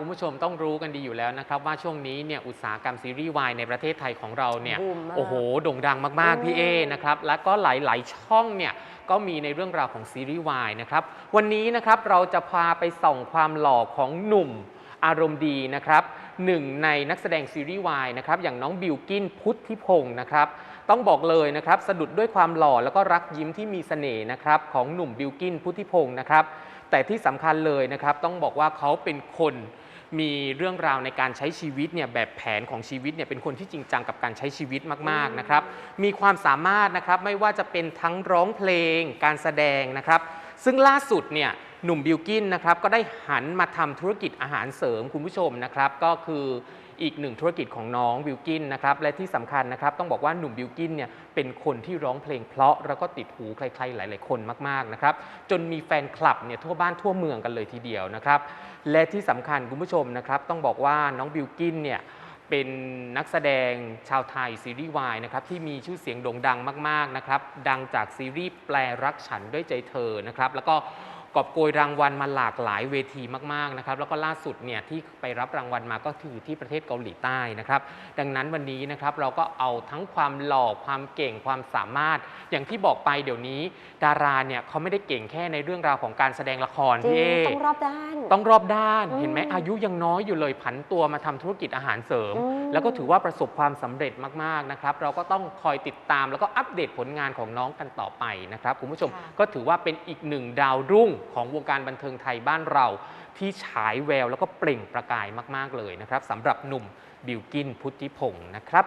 คุณผู้ชมต้องรู้กันดีอยู่แล้วนะครับ ว่าช่วงนี้เนี่ยอุตสาหกรรมซีรีส์วายในประเทศไทยของเราเนี่ยบูมมาก โอ้โหโด่งดังมากอืมๆพี่เอนะครับแล้วก็หลายๆช่องเนี่ยก็มีในเรื่องราวของซีรีส์วายนะครับวันนี้นะครับเราจะพาไปส่องความหล่อของหนุ่มอารมณ์ดีนะครับหนึ่งในนักแสดงซีรีส์วายนะครับอย่างน้องบิวกินพุทธิพงศ์นะครับต้องบอกเลยนะครับสะดุดด้วยความหล่อแล้วก็รักยิ้มที่มีเสน่ห์นะครับของหนุ่มบิวกินพุทธิพงศ์นะครับแต่ที่สำคัญเลยนะครับต้องบอกว่าเขาเป็นคน มีเรื่องราวในการใช้ชีวิตเนี่ยแบบแผนของชีวิตเนี่ยเป็นคนที่จริงจังกับการใช้ชีวิตมากๆนะครับ มีความสามารถนะครับไม่ว่าจะเป็นทั้งร้องเพลง การแสดงนะครับ ซึ่งล่าสุดเนี่ย หนุ่มบิวกินนะครับก็ได้หันมาทำธุรกิจอาหารเสริมคุณผู้ชมนะครับ ก็คืออีกหนึ่งธุรกิจของน้องบิวกินนะครับและที่สำคัญนะครับ ต้องบอกว่าหนุ่มบิวกินเนี่ยเป็นคนที่ร้องเพลงเพราะแล้วก็ติดหูใครๆหลาย ๆ คนมากๆนะครับจนมีแฟนคลับเนี่ยทั่วบ้านทั่วเมืองกันเลยทีเดียวนะครับ และที่สำคัญคุณผู้ชมนะครับ ต้องบอกว่าน้องบิวกินเนี่ยเป็นนักแสดงชาวไทยซีรีส์วายนะครับที่มีชื่อเสียงโด่งดังมากๆนะครับดังจากซีรีส์แปลรักฉันด้วยใจเธอนะครับแล้วก็ กอบโกยรางวัลมาหลากหลายเวทีมากๆนะครับแล้วก็ล่าสุดเนี่ยที่ไปรับรางวัลมาก็คือที่ประเทศเกาหลีใต้นะครับ ดังนั้นวันนี้นะครับเราก็เอาทั้งความหล่อความเก่งความสามารถ อย่างที่บอกไปเดี๋ยวนี้ ดาราเนี่ยเขาไม่ได้เก่งแค่ในเรื่องราวของการแสดงละครจริพี่งเอต้องรอบด้าน ต้องรอบด้านอืมเห็นไหมอายุยังน้อยอยู่เลยผันตัวมาทำธุรกิจอาหารเสริม อืม แล้วก็ถือว่าประสบความสำเร็จมากๆนะครับ เราก็ต้องคอยติดตามแล้วก็อัปเดตผลงานของน้องกันต่อไปนะครับคุณผู้ชมค่ะ ก็ถือว่าเป็นอีกหนึ่งดาวรุ่งของวงการบันเทิงไทยบ้านเรา ที่ฉายแววแล้วก็เปล่งประกายมาก ๆ เลยนะครับสำหรับหนุ่มบิวกินพุทธิพงศ์นะครับ